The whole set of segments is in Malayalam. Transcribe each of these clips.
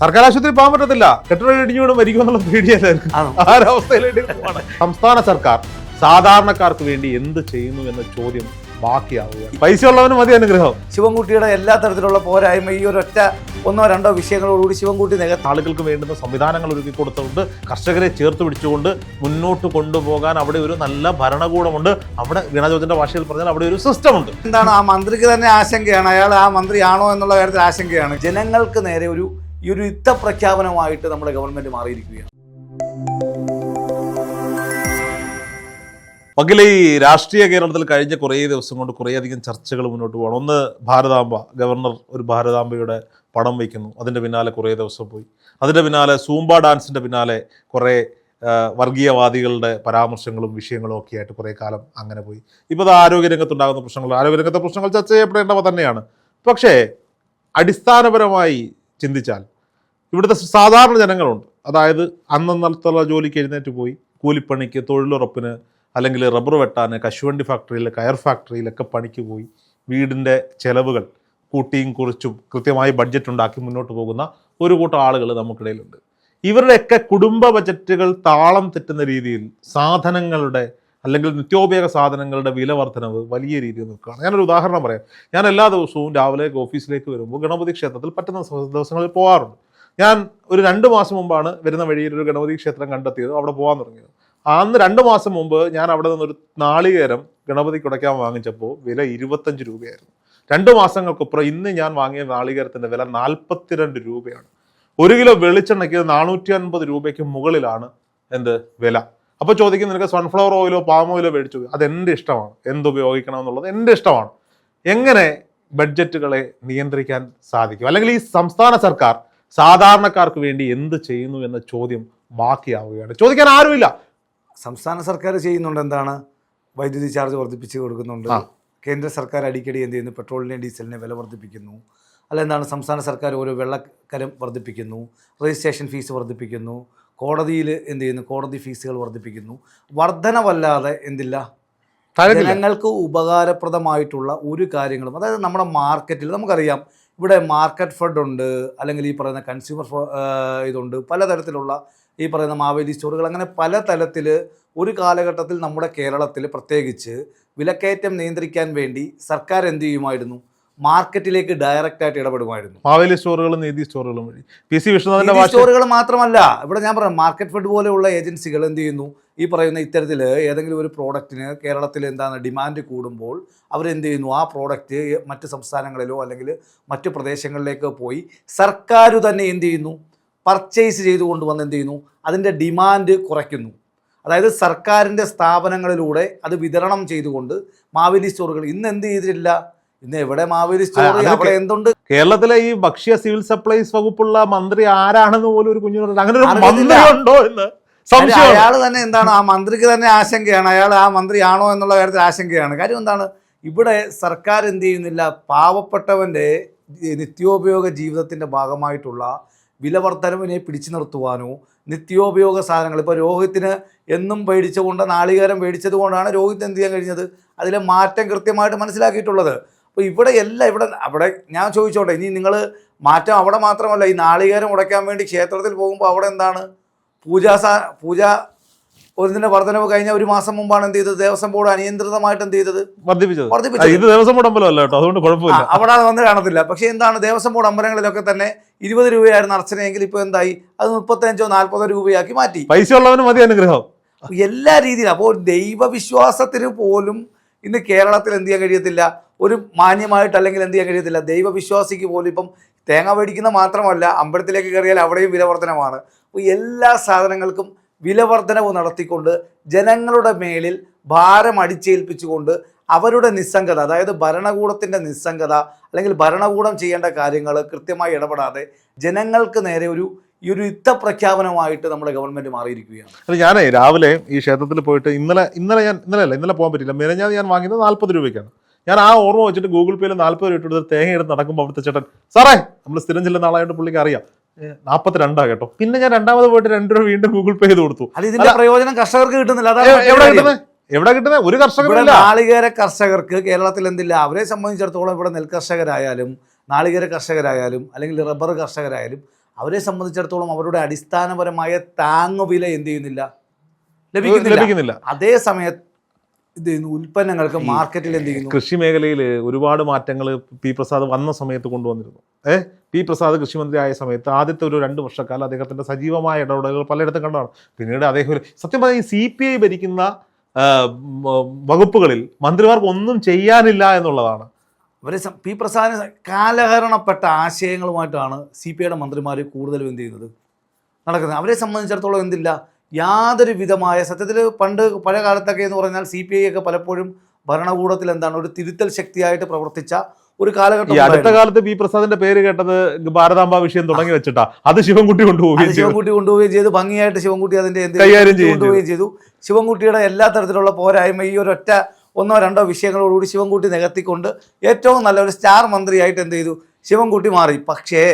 സർക്കാർ ആശുപത്രി പോകാൻ പറ്റത്തില്ല. കെട്ടിടം ഇടിഞ്ഞുകൊണ്ട് മരിക്കുമെന്നുള്ള എന്നുള്ള? ആ പോവാണ്? സംസ്ഥാന സർക്കാർ സാധാരണക്കാർക്ക് വേണ്ടി എന്ത് ചെയ്യുന്നു എന്ന ചോദ്യം ബാക്കിയാവുക പൈസ ഉള്ളവന് മതി അനുഗ്രഹം. ശിവൻകുട്ടിയുടെ എല്ലാ തരത്തിലുള്ള പോരായ്മ ഈ ഒറ്റ ഒന്നോ രണ്ടോ വിഷയങ്ങളോടുകൂടി ശിവൻകുട്ടി നേരത്തെ ആളുകൾക്ക് വേണ്ടുന്ന സംവിധാനങ്ങൾ ഒരുക്കി കൊടുത്തുകൊണ്ട് കർഷകരെ ചേർത്ത് പിടിച്ചുകൊണ്ട് മുന്നോട്ട് കൊണ്ടുപോകാൻ അവിടെ ഒരു നല്ല ഭരണകൂടമുണ്ട്. അവിടെ വീണാജോതിന്റെ ഭാഷയിൽ പറഞ്ഞാൽ അവിടെ ഒരു സിസ്റ്റം ഉണ്ട് എന്താണ് ആ മന്ത്രിക്ക് തന്നെ ആശങ്കയാണ്. അയാൾ ആ മന്ത്രിയാണോ എന്നുള്ള കാര്യത്തിൽ ആശങ്കയാണ്. ജനങ്ങൾക്ക് നേരെ ഒരു ഈ ഒരു യുദ്ധ പ്രഖ്യാപനമായിട്ട് നമ്മുടെ ഗവൺമെന്റ് മാറിയിരിക്കുകയാണ്. പകലെ ഈ രാഷ്ട്രീയ കേരളത്തിൽ കഴിഞ്ഞ കുറേ ദിവസം കൊണ്ട് കുറേയധികം ചർച്ചകൾ മുന്നോട്ട് പോകണം. ഒന്ന് ഭാരതാംബ. ഗവർണർ ഒരു ഭാരതാംബയുടെ പടം വയ്ക്കുന്നു. അതിന്റെ പിന്നാലെ കുറേ ദിവസം പോയി. അതിന്റെ പിന്നാലെ സൂംബ ഡാൻസിന്റെ പിന്നാലെ കുറേ വർഗീയവാദികളുടെ പരാമർശങ്ങളും വിഷയങ്ങളും ഒക്കെ ആയിട്ട് കുറേ കാലം അങ്ങനെ പോയി. ഇപ്പോൾ അത് ആരോഗ്യരംഗത്തുണ്ടാകുന്ന പ്രശ്നങ്ങൾ. ആരോഗ്യരംഗത്തെ പ്രശ്നങ്ങൾ ചർച്ച ചെയ്യപ്പെടേണ്ടവ തന്നെയാണ്. പക്ഷേ അടിസ്ഥാനപരമായി ചിന്തിച്ചാൽ. ഇവിടുത്തെ സാധാരണ ജനങ്ങളുണ്ട്. അതായത് അന്നന്നത്തുള്ള ജോലിക്ക് എഴുന്നേറ്റ് പോയി കൂലിപ്പണിക്ക് തൊഴിലുറപ്പിന് അല്ലെങ്കിൽ റബ്ബർ വെട്ടാൻ കശുവണ്ടി ഫാക്ടറിയിൽ കയർ ഫാക്ടറിയിലൊക്കെ പണിക്ക് പോയി വീടിന്റെ ചെലവുകൾ കൂട്ടിയും കുറിച്ചും കൃത്യമായി ബഡ്ജറ്റ് ഉണ്ടാക്കി മുന്നോട്ട് പോകുന്ന ഒരു കൂട്ടം ആളുകൾ നമുക്കിടയിലുണ്ട്. ഇവരുടെയൊക്കെ കുടുംബ ബജറ്റുകൾ താളം തെറ്റുന്ന രീതിയിൽ സാധനങ്ങളുടെ അല്ലെങ്കിൽ നിത്യോപയോഗ സാധനങ്ങളുടെ വില വർധനവ് വലിയ രീതിയിൽ നിൽക്കുകയാണ്. ഞാനൊരു ഉദാഹരണം പറയാം. ഞാൻ എല്ലാ ദിവസവും രാവിലെ ഓഫീസിലേക്ക് വരുമ്പോൾ ഗണപതി ക്ഷേത്രത്തിൽ പറ്റുന്ന ദിവസ- ദിവസങ്ങളിൽ പോകാറുണ്ട് ഞാൻ ഒരു രണ്ട് മാസം മുമ്പാണ് വരുന്ന വഴിയിൽ ഒരു ഗണപതി ക്ഷേത്രം കണ്ടെത്തിയത്. അവിടെ പോകാൻ തുടങ്ങിയത്. അന്ന് രണ്ട് മാസം മുമ്പ് ഞാൻ അവിടെ നിന്നൊരു നാളികേരം ഗണപതി കുടയ്ക്കാൻ വാങ്ങിച്ചപ്പോൾ വില ഇരുപത്തഞ്ച് രൂപയായിരുന്നു. രണ്ട് മാസങ്ങൾക്കപ്പുറം ഇന്ന് ഞാൻ വാങ്ങിയ നാളികേരത്തിന്റെ വില നാൽപ്പത്തിരണ്ട് രൂപയാണ്. ഒരു കിലോ വെളിച്ചെണ്ണയ്ക്ക് നാനൂറ്റി അൻപത് രൂപയ്ക്ക് മുകളിലാണ് എന്ത്? വില. അപ്പോൾ ചോദിക്കും നിനക്ക് സൺഫ്ലവർ ഓയിലോ പാം ഓയിലോ മേടിച്ചു? അത് എന്റെ ഇഷ്ടമാണ്. എന്തുപയോഗിക്കണം എന്നുള്ളത് എന്റെ ഇഷ്ടമാണ്. എങ്ങനെ ബഡ്ജറ്റുകളെ നിയന്ത്രിക്കാൻ സാധിക്കും? അല്ലെങ്കിൽ ഈ സംസ്ഥാന സർക്കാർ സാധാരണക്കാർക്ക് വേണ്ടി എന്ത് ചെയ്യുന്നു എന്ന ചോദ്യം ബാക്കിയാവുകയാണ്. ചോദിക്കാൻ ആരുമില്ല. സംസ്ഥാന സർക്കാർ ചെയ്യുന്നുണ്ട് എന്താണ്? വൈദ്യുതി ചാർജ് വർദ്ധിപ്പിച്ച് കൊടുക്കുന്നുണ്ട്. കേന്ദ്ര സർക്കാർ അടിക്കടി എന്ത് ചെയ്യുന്നു? പെട്രോളിനെ ഡീസലിനെ വില വർദ്ധിപ്പിക്കുന്നു. അല്ല എന്താണ്? സംസ്ഥാന സർക്കാർ ഓരോ വെള്ളക്കരം വർദ്ധിപ്പിക്കുന്നു. രജിസ്ട്രേഷൻ ഫീസ് വർദ്ധിപ്പിക്കുന്നു. കോടതിയിൽ എന്ത് ചെയ്യുന്നു? കോടതി ഫീസുകൾ വർദ്ധിപ്പിക്കുന്നു. വർധനവല്ലാതെ എന്തില്ല? ജനങ്ങൾക്ക് ഉപകാരപ്രദമായിട്ടുള്ള ഒരു കാര്യങ്ങളും അതായത് നമ്മുടെ മാർക്കറ്റിൽ നമുക്കറിയാം ഇവിടെ മാർക്കറ്റ് ഫണ്ട് ഉണ്ട് അല്ലെങ്കിൽ ഈ പറയുന്ന കൺസ്യൂമർ ഇതുണ്ട് പലതരത്തിലുള്ള ഈ പറയുന്ന മാവേലി സ്റ്റോറുകൾ അങ്ങനെ പല തലത്തിൽ ഒരു കാലഘട്ടത്തിൽ നമ്മുടെ കേരളത്തിൽ പ്രത്യേകിച്ച് വിലക്കയറ്റം നിയന്ത്രിക്കാൻ വേണ്ടി സർക്കാർ എന്ത് ചെയ്യുമായിരുന്നു? മാർക്കറ്റിലേക്ക് ഡയറക്റ്റ് ആയിട്ട് ഇടപെടുമായിരുന്നു. മാവേലി സ്റ്റോറുകളും നീതി സ്റ്റോറുകളും വഴി. പി സി വിഷ്ണുനാഥിന്റെ സ്റ്റോറുകൾ മാത്രമല്ല ഇവിടെ ഞാൻ പറയാം മാർക്കറ്റ് ഫെഡ് പോലെയുള്ള ഏജൻസികൾ എന്ത് ചെയ്യുന്നു? ഈ പറയുന്ന ഇത്തരത്തിൽ ഏതെങ്കിലും ഒരു പ്രോഡക്റ്റിന് കേരളത്തിൽ എന്താണ് ഡിമാൻഡ് കൂടുമ്പോൾ അവരെന്ത് ചെയ്യുന്നു? ആ പ്രോഡക്റ്റ് മറ്റ് സംസ്ഥാനങ്ങളിലോ അല്ലെങ്കിൽ മറ്റു പ്രദേശങ്ങളിലേക്കോ പോയി സർക്കാർ തന്നെ എന്ത് ചെയ്യുന്നു? പർച്ചേസ് ചെയ്തുകൊണ്ട് കൊണ്ടുവന്ന് എന്ത് ചെയ്യുന്നു? അതിന്റെ ഡിമാൻഡ് കുറയ്ക്കുന്നു. അതായത് സർക്കാരിന്റെ സ്ഥാപനങ്ങളിലൂടെ അത് വിതരണം ചെയ്തുകൊണ്ട് മാവേലി സ്റ്റോറുകൾ ഇന്ന് എന്ത് ചെയ്തിട്ടില്ല? ഇന്ന് എവിടെ മാവേലി അവിടെ എന്തുണ്ട്? കേരളത്തിലെ ഈ ഭക്ഷ്യ സിവിൽ സപ്ലൈസ് വകുപ്പുള്ള മന്ത്രി ആരാണെന്ന് പോലും ഒരു കുഞ്ഞിനോട് അങ്ങനെ ഒരു. മന്ത്രി ഉണ്ടോ എന്ന് സംശയം അയാൾ തന്നെ എന്താണ് ആ മന്ത്രിക്ക് തന്നെ ആശങ്കയാണ്. അയാൾ ആ മന്ത്രി ആണോ എന്നുള്ള കാര്യത്തിൽ ആശങ്കയാണ്. കാര്യം എന്താണ് ഇവിടെ സർക്കാർ എന്ത് ചെയ്യുന്നില്ല പാവപ്പെട്ടവന്റെ നിത്യോപയോഗ ജീവിതത്തിന്റെ ഭാഗമായിട്ടുള്ള വിലവർദ്ധനവിനെ പിടിച്ചു നിർത്തുവാനോ നിത്യോപയോഗ സാധനങ്ങൾ ഇപ്പോൾ രോഹിത്തിന് എന്നും പേടിച്ചുകൊണ്ട് നാളികേരം പേടിച്ചത് കൊണ്ടാണ് രോഹിത് എന്ത് ചെയ്യാൻ കഴിഞ്ഞത്? അതിലെ മാറ്റം കൃത്യമായിട്ട് മനസ്സിലാക്കിയിട്ടുള്ളത്. അപ്പോൾ ഇവിടെ എല്ലാം ഇവിടെ അവിടെ ഞാൻ ചോദിച്ചോട്ടെ ഇനി നിങ്ങൾ മാറ്റം അവിടെ മാത്രമല്ല ഈ നാളികേരം ഉടയ്ക്കാൻ വേണ്ടി ക്ഷേത്രത്തിൽ പോകുമ്പോൾ അവിടെ എന്താണ്? പൂജാ സാ പൂജ ഒന്നിന്റെ വർധനവ് കഴിഞ്ഞ ഒരു മാസം മുമ്പാണ് എന്ത് ചെയ്തത്? ദേവസ്വം ബോർഡ് അനിയന്ത്രിതമായിട്ട് എന്ത് ചെയ്തത്? ഇത് ദേവസ്വം ബോർഡ് അമ്പലമല്ല കേട്ടോ അതുകൊണ്ട് കുഴപ്പമില്ല. അവിടെ അത് വന്ന് കാണത്തില്ല. പക്ഷേ എന്താണ് ദേവസ്വം ബോർഡ് അമ്പലങ്ങളിലൊക്കെ തന്നെ ഇരുപത് രൂപയായിരുന്നു അർച്ചനയെങ്കിൽ ഇപ്പോൾ എന്തായി? അത് മുപ്പത്തഞ്ചോ നാൽപ്പതോ രൂപയാക്കി മാറ്റി. പൈസ ഉള്ളവന് മതി അനുഗ്രഹം. എല്ലാ രീതിയിലും അപ്പോൾ ദൈവവിശ്വാസത്തിന് പോലും ഇന്ന് കേരളത്തിൽ എന്ത് ചെയ്യാൻ കഴിയത്തില്ല? ഒരു മാന്യമായിട്ട് അല്ലെങ്കിൽ എന്ത് ചെയ്യാൻ കഴിയത്തില്ല. ദൈവവിശ്വാസിക്ക് പോലും ഇപ്പം തേങ്ങ മേടിക്കുന്ന മാത്രമല്ല അമ്പലത്തിലേക്ക് കയറിയാൽ അവിടെയും വിലവർധനമാണ് അപ്പോൾ എല്ലാ സാധനങ്ങൾക്കും വിലവർധനവ് നടത്തിക്കൊണ്ട് ജനങ്ങളുടെ മേലിൽ ഭാരം അടിച്ചേൽപ്പിച്ചുകൊണ്ട് അവരുടെ നിസ്സംഗത അതായത് ഭരണകൂടത്തിന്റെ നിസ്സംഗത അല്ലെങ്കിൽ ഭരണകൂടം ചെയ്യേണ്ട കാര്യങ്ങൾ കൃത്യമായി ഇടപെടാതെ ജനങ്ങൾക്ക് നേരെ ഒരു ഈ ഒരു യുദ്ധ പ്രഖ്യാപനമായിട്ട് നമ്മുടെ ഗവൺമെന്റ് മാറിയിരിക്കുകയാണ്. അല്ല ഞാനേ രാവിലെ ഈ ക്ഷേത്രത്തിൽ പോയിട്ട് ഇന്നലെ ഇന്നലെ ഞാൻ ഇന്നലെ അല്ല ഇന്നലെ പോകാൻ പറ്റില്ല മിനഞ്ഞാൽ ഞാൻ വാങ്ങിയത് നാൽപ്പത് രൂപയ്ക്കാണ്. ഞാൻ ആ ഓർമ്മ വെച്ചിട്ട് ഗൂഗിൾ പേയിൽ നാൽപ്പത് രൂപ എടുത്ത് തേങ്ങ എടുത്ത് നടക്കുമ്പോൾ അവിടുത്തെ ചേട്ടൻ സാറേ നമ്മൾ സ്ഥിരം ചെല്ലുന്ന ആളായിട്ട് പുള്ളിക്ക് അറിയാം. നാപ്പത്തിരണ്ടാ കേട്ടോ. പിന്നെ ഞാൻ രണ്ടാമത് പോയിട്ട് രണ്ട് രൂപ വീണ്ടും ഗൂഗിൾ പേ ചെയ്ത് കൊടുത്തു. ഇതിന്റെ പ്രയോജനം കർഷകർക്ക് കിട്ടുന്നില്ല. എവിടെ. കിട്ടുന്നത് എവിടെ കിട്ടുന്നത് ഒരു കർഷകർ നാളികേര കർഷകർക്ക് കേരളത്തിൽ എന്തില്ല? അവരെ സംബന്ധിച്ചിടത്തോളം ഇവിടെ നെൽകർഷകരായാലും നാളികേര കർഷകരായാലും അല്ലെങ്കിൽ റബ്ബർ കർഷകരായാലും അവരെ സംബന്ധിച്ചിടത്തോളം അവരുടെ അടിസ്ഥാനപരമായ താങ്ങുവില എന്ത് ചെയ്യുന്നില്ല? ലഭിക്കുന്നില്ല. അതേ സമയത്ത് ഇത് ചെയ്യുന്നു, ഉൽപ്പന്നങ്ങൾക്ക് മാർക്കറ്റിൽ എന്ത് ചെയ്യുന്നു? കൃഷി മേഖലയിൽ ഒരുപാട് മാറ്റങ്ങൾ പി പ്രസാദ് വന്ന സമയത്ത് കൊണ്ടുവന്നിരുന്നു. ഏഹ് പി പ്രസാദ് കൃഷിമന്ത്രി ആയ സമയത്ത് ആദ്യത്തെ ഒരു രണ്ട് വർഷക്കാലം അദ്ദേഹത്തിന്റെ സജീവമായ ഇടപെടലുകൾ പലയിടത്തും കണ്ടതാണ്. പിന്നീട് അദ്ദേഹം സത്യം പറഞ്ഞാൽ ഈ സി പി ഐ ഭരിക്കുന്ന വകുപ്പുകളിൽ മന്ത്രിമാർക്ക് ഒന്നും ചെയ്യാനില്ല എന്നുള്ളതാണ്. അവരെ പി പ്രസാദിന് കാലഹരണപ്പെട്ട ആശയങ്ങളുമായിട്ടാണ് സി പി ഐയുടെ മന്ത്രിമാർ കൂടുതലും എന്ത് ചെയ്യുന്നത്? നടക്കുന്നത്. അവരെ സംബന്ധിച്ചിടത്തോളം എന്തില്ല? യാതൊരു വിധമായ സത്യത്തിൽ പണ്ട് പഴയ കാലത്തൊക്കെ എന്ന് പറഞ്ഞാൽ സി പി ഐ ഒക്കെ പലപ്പോഴും ഭരണകൂടത്തിൽ എന്താണ് ഒരു തിരുത്തൽ ശക്തിയായിട്ട് പ്രവർത്തിച്ച ഒരു കാലഘട്ടം അടുത്ത. കാലത്ത് പി പ്രസാദിന്റെ പേര് കേട്ടത് ഭാരതാംബ വിഷയം തുടങ്ങി വെച്ചിട്ടാ. അത് ശിവൻകുട്ടി കൊണ്ടുപോകുകയും കൊണ്ടുപോവുകയും ശിവൻകുട്ടി കൊണ്ടുപോവുകയും ചെയ്തു. ഭംഗിയായിട്ട് ശിവൻകുട്ടി അതിന്റെ കൈകാര്യം കൊണ്ടുപോവുകയും ചെയ്തു. ശിവൻകുട്ടിയുടെ എല്ലാ തരത്തിലുള്ള പോരായ്മ ഈ ഒരു ഒറ്റ ഒന്നോ രണ്ടോ വിഷയങ്ങളോടുകൂടി ശിവൻകുട്ടി നികത്തിക്കൊണ്ട് ഏറ്റവും നല്ല ഒരു സ്റ്റാർ മന്ത്രിയായിട്ട് എന്ത് ചെയ്തു? ശിവൻകുട്ടി മാറി. പക്ഷേ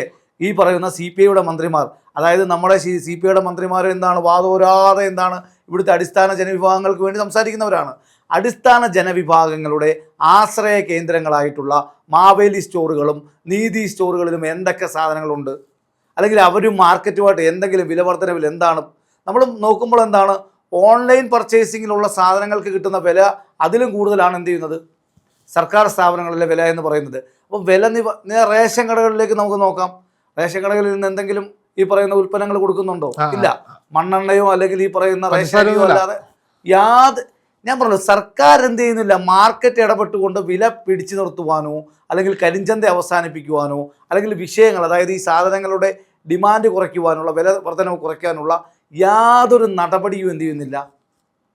ഈ പറയുന്ന സി പി ഐയുടെ മന്ത്രിമാർ അതായത് നമ്മുടെ സി പി ഐയുടെ മന്ത്രിമാർ എന്താണ് വാദോരാതെ എന്താണ് ഇവിടുത്തെ അടിസ്ഥാന ജനവിഭാഗങ്ങൾക്ക് വേണ്ടി സംസാരിക്കുന്നവരാണ്. അടിസ്ഥാന ജനവിഭാഗങ്ങളുടെ ആശ്രയ കേന്ദ്രങ്ങളായിട്ടുള്ള മാവേലി സ്റ്റോറുകളും നീതി സ്റ്റോറുകളിലും എന്തൊക്കെ സാധനങ്ങളുണ്ട്? അല്ലെങ്കിൽ അവരും മാർക്കറ്റുമായിട്ട് എന്തെങ്കിലും വിലവർദ്ധനവിൽ എന്താണ്? നമ്മൾ നോക്കുമ്പോൾ എന്താണ് ഓൺലൈൻ പർച്ചേസിങ്ങിലുള്ള സാധനങ്ങൾക്ക് കിട്ടുന്ന വില അതിലും കൂടുതലാണ് എന്ത് ചെയ്യുന്നത്? സർക്കാർ സ്ഥാപനങ്ങളിലെ വില എന്ന് പറയുന്നത്. അപ്പോൾ വില നിവ റേഷൻ കടകളിലേക്ക് നമുക്ക് നോക്കാം. റേഷൻ കടകളിൽ നിന്ന് എന്തെങ്കിലും ഈ പറയുന്ന ഉൽപ്പന്നങ്ങൾ കൊടുക്കുന്നുണ്ടോ? ഇല്ല. മണ്ണെണ്ണയോ അല്ലെങ്കിൽ ഈ പറയുന്ന റേഷനോ അല്ലാതെ യാത് ഞാൻ പറഞ്ഞു സർക്കാർ എന്ത് ചെയ്യുന്നില്ല മാർക്കറ്റ് ഇടപെട്ടുകൊണ്ട് വില പിടിച്ചു നിർത്തുവാനോ അല്ലെങ്കിൽ കരിഞ്ചന്ത അവസാനിപ്പിക്കുവാനോ അല്ലെങ്കിൽ വിഷയങ്ങൾ അതായത് ഈ സാധനങ്ങളുടെ ഡിമാൻഡ് കുറയ്ക്കുവാനുള്ള വില വർധനവ് കുറയ്ക്കാനുള്ള യാതൊരു നടപടിയും എന്ത് ചെയ്യുന്നില്ല.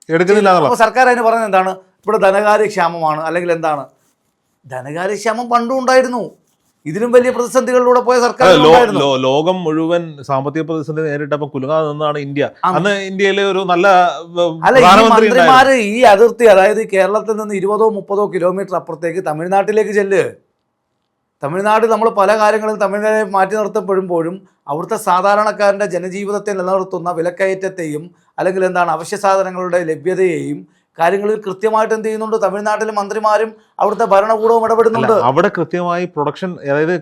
എടുക്കുന്നില്ല അപ്പോൾ സർക്കാർ അതിന് പറയുന്നത് എന്താണ്? ഇവിടെ ധനകാര്യക്ഷാമമാണ്. അല്ലെങ്കിൽ എന്താണ്? ധനകാര്യക്ഷാമം പണ്ടും ഉണ്ടായിരുന്നു. ഇതിലും വലിയ പ്രതിസന്ധികളിലൂടെ പോയ സർക്കാർ ലോകം മുഴുവൻ സാമ്പത്തിക പ്രതിസന്ധി നേരിട്ടപ്പോൾ കുലുങ്ങാതെ നിന്നാണ് ഇന്ത്യ. അന്ന് ഇന്ത്യയിലെ ഒരു നല്ല. മന്ത്രിമാര് ഈ അതിർത്തി അതായത് കേരളത്തിൽ നിന്ന് ഇരുപതോ മുപ്പതോ കിലോമീറ്റർ അപ്പുറത്തേക്ക് തമിഴ്നാട്ടിലേക്ക് ചെല്ല് തമിഴ്നാട് നമ്മൾ പല കാര്യങ്ങളും തമിഴ്നാട് മാറ്റി നിർത്തപ്പെടുമ്പോഴും അവിടുത്തെ സാധാരണക്കാരന്റെ ജനജീവിതത്തെ നിലനിർത്തുന്ന വിലക്കയറ്റത്തെയും അല്ലെങ്കിൽ എന്താണ് അവശ്യ സാധനങ്ങളുടെ ലഭ്യതയെയും കാര്യങ്ങളിൽ കൃത്യമായിട്ട് എന്ത് ചെയ്യുന്നുണ്ട്? തമിഴ്നാട്ടിലെ മന്ത്രിമാരും അവിടുത്തെ ഭരണകൂടവും ഇടപെടുന്നുണ്ട്. അവിടെ കൃത്യമായി പ്രൊഡക്ഷൻ അതായത്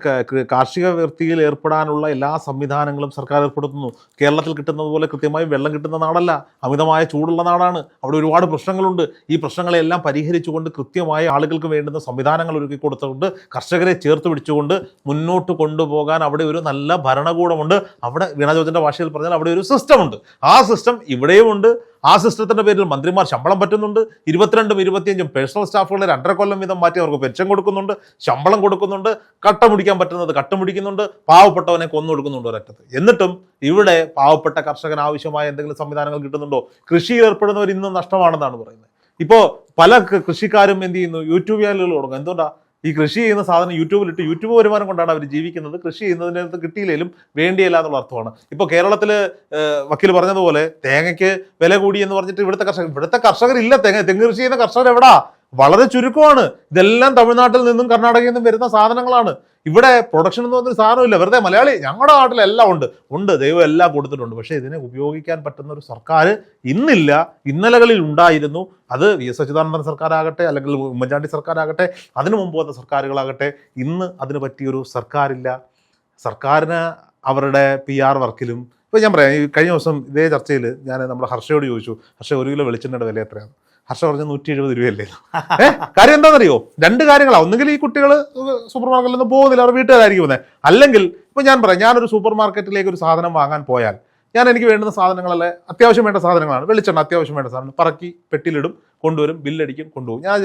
കാർഷിക വൃത്തിയിൽ ഏർപ്പെടാനുള്ള എല്ലാ സംവിധാനങ്ങളും സർക്കാർ ഏർപ്പെടുത്തുന്നു. കേരളത്തിൽ കിട്ടുന്നത് പോലെ കൃത്യമായി വെള്ളം കിട്ടുന്ന നാടല്ല. അമിതമായ ചൂടുള്ള നാടാണ്. അവിടെ ഒരുപാട് പ്രശ്നങ്ങളുണ്ട്. ഈ പ്രശ്നങ്ങളെല്ലാം പരിഹരിച്ചുകൊണ്ട് കൃത്യമായി ആളുകൾക്ക് വേണ്ടുന്ന സംവിധാനങ്ങൾ ഒരുക്കി കൊടുത്തുകൊണ്ട് കർഷകരെ ചേർത്ത് പിടിച്ചുകൊണ്ട് മുന്നോട്ട് കൊണ്ടുപോകാൻ അവിടെ ഒരു നല്ല ഭരണകൂടമുണ്ട്. അവിടെ വീണാജോജന്റെ ഭാഷയിൽ പറഞ്ഞാൽ അവിടെ ഒരു സിസ്റ്റം ഉണ്ട്. ആ സിസ്റ്റം ഇവിടെയും ഉണ്ട്. ആ സിസ്റ്റത്തിന്റെ പേരിൽ മന്ത്രിമാർ ശമ്പളം പറ്റുന്നുണ്ട്. ഇരുപത്തിരണ്ടും ഇരുപത്തിയഞ്ചും പേഴ്സണൽ സ്റ്റാഫുകളെ രണ്ടര കൊല്ലം വീതം മാറ്റി അവർക്ക് പെൻഷൻ കൊടുക്കുന്നുണ്ട്. ശമ്പളം കൊടുക്കുന്നുണ്ട്. കട്ട മുടിക്കാൻ പറ്റുന്നത് കട്ട മുടിക്കുന്നുണ്ട്. പാവപ്പെട്ടവനെ കൊന്നു കൊടുക്കുന്നുണ്ട് ഒരറ്റത്ത്. എന്നിട്ടും ഇവിടെ പാവപ്പെട്ട കർഷകന് ആവശ്യമായ എന്തെങ്കിലും സംവിധാനങ്ങൾ കിട്ടുന്നുണ്ടോ? കൃഷിയിൽ ഏർപ്പെടുന്നവർ ഇന്നും നഷ്ടമാണെന്നാണ് പറയുന്നത്. ഇപ്പോൾ പല കൃഷിക്കാരും എന്ത് ചെയ്യുന്നു? യൂട്യൂബ് ചാനലുകൾ തുടങ്ങും. എന്തുകൊണ്ടാ? ഈ കൃഷി ചെയ്യുന്ന സാധനം യൂട്യൂബിലിട്ട് യൂട്യൂബ് വരുമാനം കൊണ്ടാണ് അവർ ജീവിക്കുന്നത്. കൃഷി ചെയ്യുന്നതിനകത്ത് കിട്ടിയില്ലെങ്കിലും വേണ്ടിയില്ല എന്നുള്ള അർത്ഥമാണ്. ഇപ്പോൾ കേരളത്തിൽ വക്കീൽ പറഞ്ഞതുപോലെ തേങ്ങയ്ക്ക് വില കൂടി എന്ന് പറഞ്ഞിട്ട് ഇവിടുത്തെ കർഷകർ ഇവിടുത്തെ കർഷകരില്ല തേങ്ങ തെങ്ങ് കൃഷി ചെയ്യുന്ന കർഷകർ എവിടാ വളരെ ചുരുക്കമാണ്. ഇതെല്ലാം തമിഴ്നാട്ടിൽ നിന്നും കർണാടകയിൽ നിന്നും വരുന്ന സാധനങ്ങളാണ്. ഇവിടെ പ്രൊഡക്ഷൻ എന്ന് പറഞ്ഞൊരു സാധനമില്ല വെറുതെ മലയാളി ഞങ്ങളുടെ നാട്ടിലെല്ലാം ഉണ്ട്. ഉണ്ട് ദൈവം എല്ലാം കൊടുത്തിട്ടുണ്ട്. പക്ഷേ ഇതിനെ ഉപയോഗിക്കാൻ പറ്റുന്ന ഒരു സർക്കാർ ഇന്നില്ല. ഇന്നലകളിൽ ഉണ്ടായിരുന്നു. അത് വി എസ് അച്യുതാനന്ദൻ സർക്കാരാകട്ടെ അല്ലെങ്കിൽ ഉമ്മൻചാണ്ടി സർക്കാരാകട്ടെ അതിനു മുമ്പ് വന്ന സർക്കാരുകളാകട്ടെ ഇന്ന് അതിന് പറ്റിയൊരു സർക്കാരില്ല. സർക്കാരിന് അവരുടെ പി ആർ വർക്കിലും ഇപ്പോൾ ഞാൻ പറയാം ഈ കഴിഞ്ഞ ദിവസം ഇതേ ചർച്ചയിൽ ഞാൻ നമ്മുടെ ഹർഷയോട് ചോദിച്ചു ഹർഷ ഒരു കിലോ വെളിച്ചെണ്ണയുടെ വില എത്രയാണ്? ഹർഷ പറഞ്ഞ നൂറ്റി എഴുപത് രൂപയല്ലേ കാര്യം എന്താണെന്നറിയോ? രണ്ട് കാര്യങ്ങളാണ് ഒന്നുകിൽ ഈ കുട്ടികൾ സൂപ്പർ മാർക്കറ്റിൽ നിന്ന് പോകുന്നില്ല അവർ വീട്ടുകാരായിരിക്കും പോകുന്നത് അല്ലെങ്കിൽ ഇപ്പോൾ ഞാൻ പറയാം ഞാനൊരു സൂപ്പർ മാർക്കറ്റിലേക്ക് ഒരു സാധനം വാങ്ങാൻ പോയാൽ ഞാൻ എനിക്ക് വേണ്ടുന്ന സാധനങ്ങളല്ലേ അത്യാവശ്യം വേണ്ട സാധനങ്ങളാണ്. വെളിച്ചെണ്ണ അത്യാവശ്യം വേണ്ട സാധനം പറക്കി പെട്ടിയിലിടും കൊണ്ടുവരും ബില്ലടിക്കും കൊണ്ടുപോകും. ഞാൻ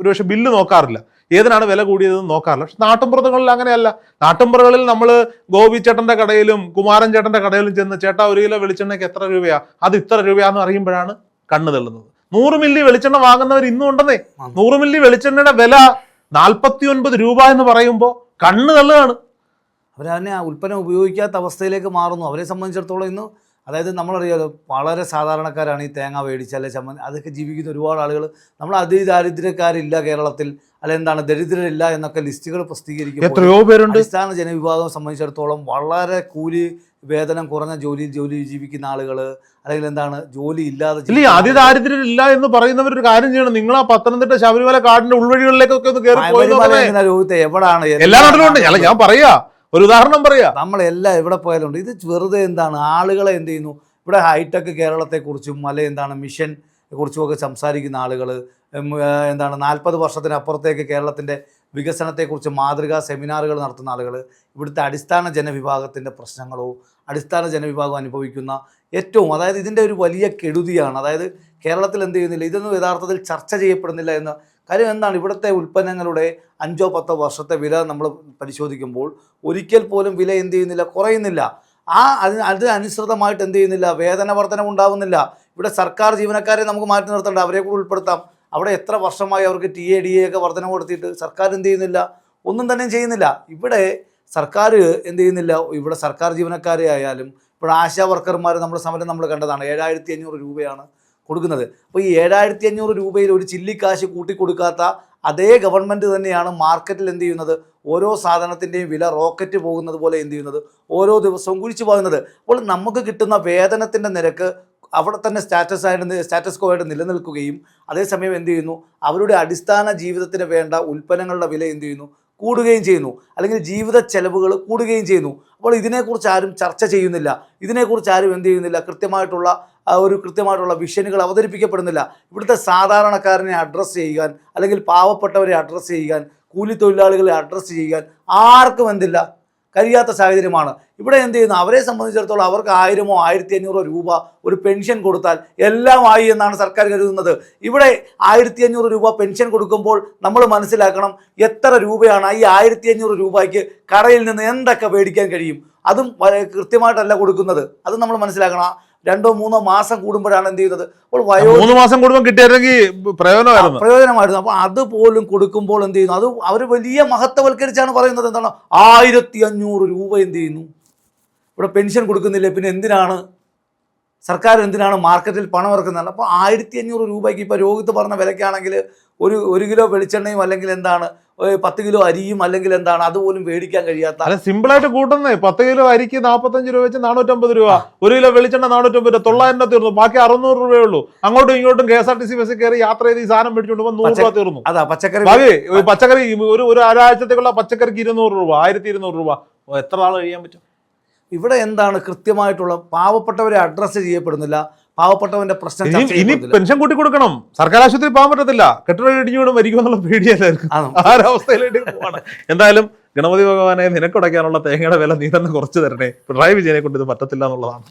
ഒരുപക്ഷെ ബില്ല് നോക്കാറില്ല. ഏതിനാണ് വില കൂടിയതെന്ന് നോക്കാറില്ല. പക്ഷെ നാട്ടിൻപുറങ്ങളിൽ അങ്ങനെയല്ല. നാട്ടുമ്പുറകളിൽ നമ്മൾ ഗോപി ചേട്ടന്റെ കടയിലും കുമാരൻ ചേട്ടന്റെ കടയിലും ചെന്ന് ചേട്ടാ ഒരു കിലോ വെളിച്ചെണ്ണയ്ക്ക് എത്ര രൂപയാ? അത് ഇത്ര രൂപയാന്ന് അറിയുമ്പോഴാണ് കണ്ണു തള്ളുന്നത്. നൂറ് മില്ലി വെളിച്ചെണ്ണ വാങ്ങുന്നവർ ഇന്നും ഉണ്ടെന്നേ. നൂറ് മില്ലി വെളിച്ചെണ്ണയുടെ വില നാൽപ്പത്തി ഒൻപത് രൂപ എന്ന് പറയുമ്പോൾ കണ്ണ് തള്ളുകയാണ്. അവരതിനെ ആ ഉൽപ്പന്നം ഉപയോഗിക്കാത്ത അവസ്ഥയിലേക്ക് മാറുന്നു. അവരെ സംബന്ധിച്ചിടത്തോളം ഇന്ന് അതായത് നമ്മളറിയാലോ വളരെ സാധാരണക്കാരാണ് ഈ തേങ്ങ മേടിച്ചാൽ ചമ്മന്തി അതൊക്കെ ജീവിക്കുന്ന ഒരുപാട് ആളുകൾ നമ്മൾ അതിദാരിദ്ര്യക്കാരില്ല കേരളത്തിൽ അല്ല എന്താണ് ദരിദ്രരില്ല എന്നൊക്കെ ലിസ്റ്റുകൾ പ്രസിദ്ധീകരിക്കും എത്രയോ പേരുണ്ട്. അടിസ്ഥാന ജനവിഭാഗം സംബന്ധിച്ചിടത്തോളം വളരെ കൂലി വേതനം കുറഞ്ഞ ജോലിയിൽ ജോലി ജീവിക്കുന്ന ആളുകൾ അല്ലെങ്കിൽ എന്താണ് ജോലി ഇല്ലാതെ ഇല്ല അതിദാരിദ്ര്യമില്ല എന്ന് പറയുന്നവർ ഒരു കാര്യം ചെയ്യണം. നിങ്ങൾ ആ പത്തനംതിട്ട ശബരിമല കാടിന്റെ ഉൾവഴികളിലേക്കൊക്കെ ഒന്ന് കയറി പോയി എവിടെയാണ് എവിടാണ്? എല്ലാ നാട്ടിലും ഉണ്ട്. ഞാൻ പറയാ ഒരു ഉദാഹരണം പറയാ. നമ്മളെല്ലാം എവിടെ പോയാലുണ്ട്. ഇത് വെറുതെ എന്താണ്? ആളുകളെ എന്ത് ചെയ്യുന്നു? ഇവിടെ ഹൈടെക് കേരളത്തെക്കുറിച്ചും അല്ലെ എന്താണ് മിഷൻ കുറിച്ചും ഒക്കെ സംസാരിക്കുന്ന ആളുകൾ എന്താണ് നാൽപ്പത് വർഷത്തിനപ്പുറത്തേക്ക് കേരളത്തിന്റെ വികസനത്തെക്കുറിച്ച് മാതൃകാ സെമിനാറുകൾ നടത്തുന്ന ആളുകൾ ഇവിടുത്തെ അടിസ്ഥാന ജനവിഭാഗത്തിന്റെ പ്രശ്നങ്ങളോ അടിസ്ഥാന ജനവിഭാഗം അനുഭവിക്കുന്ന ഏറ്റവും അതായത് ഇതിന്റെ ഒരു വലിയ കെടുതിയാണ്. അതായത് കേരളത്തിൽ എന്ത് ചെയ്യുന്നില്ല ഇതൊന്നും യഥാർത്ഥത്തിൽ ചർച്ച ചെയ്യപ്പെടുന്നില്ല എന്ന് കാര്യം എന്താണ്? ഇവിടുത്തെ ഉൽപ്പന്നങ്ങളുടെ അഞ്ചോ പത്തോ വർഷത്തെ വില നമ്മൾ പരിശോധിക്കുമ്പോൾ ഒരിക്കൽ പോലും വില എന്ത് ചെയ്യുന്നില്ല കുറയുന്നില്ല. ആ അതിന് അതിനനുസൃതമായിട്ട് എന്ത് ചെയ്യുന്നില്ല? വേതന വർധനം ഉണ്ടാവുന്നില്ല. ഇവിടെ സർക്കാർ ജീവനക്കാരെ നമുക്ക് മാറ്റി നിർത്തേണ്ട അവരെ കൂടെ ഉൾപ്പെടുത്താം. അവിടെ എത്ര വർഷമായി അവർക്ക് ടി എ ഡി എ വർധനം കൊടുത്തിട്ട് സർക്കാർ എന്ത് ചെയ്യുന്നില്ല? ഒന്നും തന്നെ ചെയ്യുന്നില്ല. ഇവിടെ സർക്കാർ എന്ത് ചെയ്യുന്നില്ല? ഇവിടെ സർക്കാർ ജീവനക്കാരെ ആയാലും ഇപ്പോൾ ആശാ വർക്കർമാർ നമ്മുടെ സമരം നമ്മൾ കണ്ടതാണ്. ഏഴായിരത്തി അഞ്ഞൂറ് രൂപയാണ് കൊടുക്കുന്നത്. അപ്പോൾ ഈ ഏഴായിരത്തി അഞ്ഞൂറ് രൂപയിൽ ഒരു ചില്ലിക്കാശ് കൂട്ടിക്കൊടുക്കാത്ത അതേ ഗവൺമെന്റ് തന്നെയാണ് മാർക്കറ്റിൽ എന്ത് ചെയ്യുന്നത്? ഓരോ സാധനത്തിന്റെയും വില റോക്കറ്റ് പോകുന്നത് പോലെ എന്ത് ചെയ്യുന്നത്? ഓരോ ദിവസവും കുഴിച്ചു പോകുന്നത് അപ്പോൾ നമുക്ക് കിട്ടുന്ന വേതനത്തിന്റെ നിരക്ക് അവിടെ തന്നെ സ്റ്റാറ്റസ് ആയിട്ട് സ്റ്റാറ്റസ് കോ ആയിട്ട് നിലനിൽക്കുകയും അതേസമയം എന്ത് ചെയ്യുന്നു? അവരുടെ അടിസ്ഥാന ജീവിതത്തിന് വേണ്ട ഉൽപ്പന്നങ്ങളുടെ വില എന്ത് ചെയ്യുന്നു? കൂടുകയും ചെയ്യുന്നു. അല്ലെങ്കിൽ ജീവിത ചെലവുകൾ കൂടുകയും ചെയ്യുന്നു. അപ്പോൾ ഇതിനെക്കുറിച്ച് ആരും ചർച്ച ചെയ്യുന്നില്ല. ഇതിനെക്കുറിച്ച് ആരും എന്ത് ചെയ്യുന്നില്ല? കൃത്യമായിട്ടുള്ള ഒരു കൃത്യമായിട്ടുള്ള വിഷനുകൾ അവതരിപ്പിക്കപ്പെടുന്നില്ല. ഇവിടുത്തെ സാധാരണക്കാരനെ അഡ്രസ്സ് ചെയ്യാൻ അല്ലെങ്കിൽ പാവപ്പെട്ടവരെ അഡ്രസ്സ് ചെയ്യാൻ കൂലിത്തൊഴിലാളികളെ അഡ്രസ്സ് ചെയ്യാൻ ആർക്കും എന്തില്ല. കഴിയാത്ത സാഹചര്യമാണ്. ഇവിടെ എന്ത് ചെയ്യുന്നു? അവരെ സംബന്ധിച്ചിടത്തോളം അവർക്ക് ആയിരമോ ആയിരത്തി അഞ്ഞൂറോ രൂപ ഒരു പെൻഷൻ കൊടുത്താൽ എല്ലാം ആയി എന്നാണ് സർക്കാർ കരുതുന്നത്. ഇവിടെ ആയിരത്തി അഞ്ഞൂറ് രൂപ പെൻഷൻ കൊടുക്കുമ്പോൾ നമ്മൾ മനസ്സിലാക്കണം എത്ര രൂപയാണ് ഈ ആയിരത്തി അഞ്ഞൂറ് രൂപയ്ക്ക് കടയിൽ നിന്ന് എന്തൊക്കെ മേടിക്കാൻ കഴിയും. അതും കൃത്യമായിട്ടല്ല കൊടുക്കുന്നത്. അത് നമ്മൾ മനസ്സിലാക്കണം. രണ്ടോ മൂന്നോ മാസം കൂടുമ്പോഴാണ് എന്ത് ചെയ്യുന്നത്? അപ്പോൾ വയോ മൂന്ന് മാസം കൂടുമ്പോൾ കിട്ടിയിരുന്നെങ്കിൽ പ്രയോജനമായിരുന്നു. പ്രയോജനമായിരുന്നു. അപ്പോൾ അതുപോലും കൊടുക്കുമ്പോൾ എന്ത് ചെയ്യുന്നു? അത് അവർ വലിയ മഹത്വവൽക്കരിച്ചാണ് പറയുന്നത് എന്താണ്? ആയിരത്തി അഞ്ഞൂറ് രൂപ എന്ത് ചെയ്യുന്നു? ഇവിടെ പെൻഷൻ കൊടുക്കുന്നില്ലേ? പിന്നെ എന്തിനാണ്? സർക്കാർ എന്തിനാണ് മാർക്കറ്റിൽ പണം ഇറക്കുന്നത് അപ്പോൾ ആയിരത്തി അഞ്ഞൂറ് രൂപയ്ക്ക് ഇപ്പോൾ രോഹിത് പറഞ്ഞ വിലയ്ക്കാണെങ്കിൽ ഒരു ഒരു കിലോ വെളിച്ചെണ്ണയും അല്ലെങ്കിൽ എന്താണ് പത്ത് കിലോ അരിയും അല്ലെങ്കിൽ എന്താണ് അതുപോലും മേടിക്കാൻ കഴിയാത്ത അല്ല സിമ്പിൾ ആയിട്ട് കൂട്ടുന്നേ. പത്ത് കിലോ അരിക്ക് നാൽപ്പത്തഞ്ച് രൂപ വെച്ച് നാനൂറ്റമ്പത് രൂപ. ഒരു കിലോ വെളിച്ചെണ്ണ നാനൂറ്റമ്പത് രൂപ. തൊള്ളായിരം രൂപ തീർന്നു. ബാക്കി അറുന്നൂറ് രൂപയേ ഉള്ളൂ. അങ്ങോട്ടും ഇങ്ങോട്ടും K S R T C bus കയറി യാത്ര ചെയ്ത് ഈ സാധനം മേടിച്ചുകൊണ്ട് പോകുമ്പോൾ നൂറ് രൂപ തീർന്നു. അതാ പച്ചക്കറി ബാക്കി ഒരു പച്ചക്കറി ഒരു ഒരു ഒരാഴ്ചത്തേക്കുള്ള പച്ചക്കറിക്ക് ഇരുന്നൂറ് രൂപ ആയിരത്തി ഇരുന്നൂറ് രൂപ. എത്ര നാൾ കഴിയാൻ പറ്റും? ഇവിടെ എന്താണ് കൃത്യമായിട്ടുള്ള പാവപ്പെട്ടവരെ അഡ്രസ്സ് ചെയ്യപ്പെടുന്നില്ല? പാവപ്പെട്ടവന്റെ പ്രശ്നം ഇനി പെൻഷൻ കൂട്ടി കൊടുക്കണം. സർക്കാർ ആശുപത്രി പോകാൻ പറ്റത്തില്ല. കെട്ടിടം ഇടിഞ്ഞു വീണ് മരിക്കുമെന്നുള്ള പേടിയല്ലായിരിക്കും. ആ പോവാണ്. എന്തായാലും ഗണപതി ഭഗവാനെ നിനക്കുടയ്ക്കാനുള്ള തേങ്ങയുടെ വില നീ തന്നെ കുറച്ച് തരണേ. പിണറായി വിജയനെ കൊണ്ട് ഇത് പറ്റത്തില്ല എന്നുള്ളതാണ്.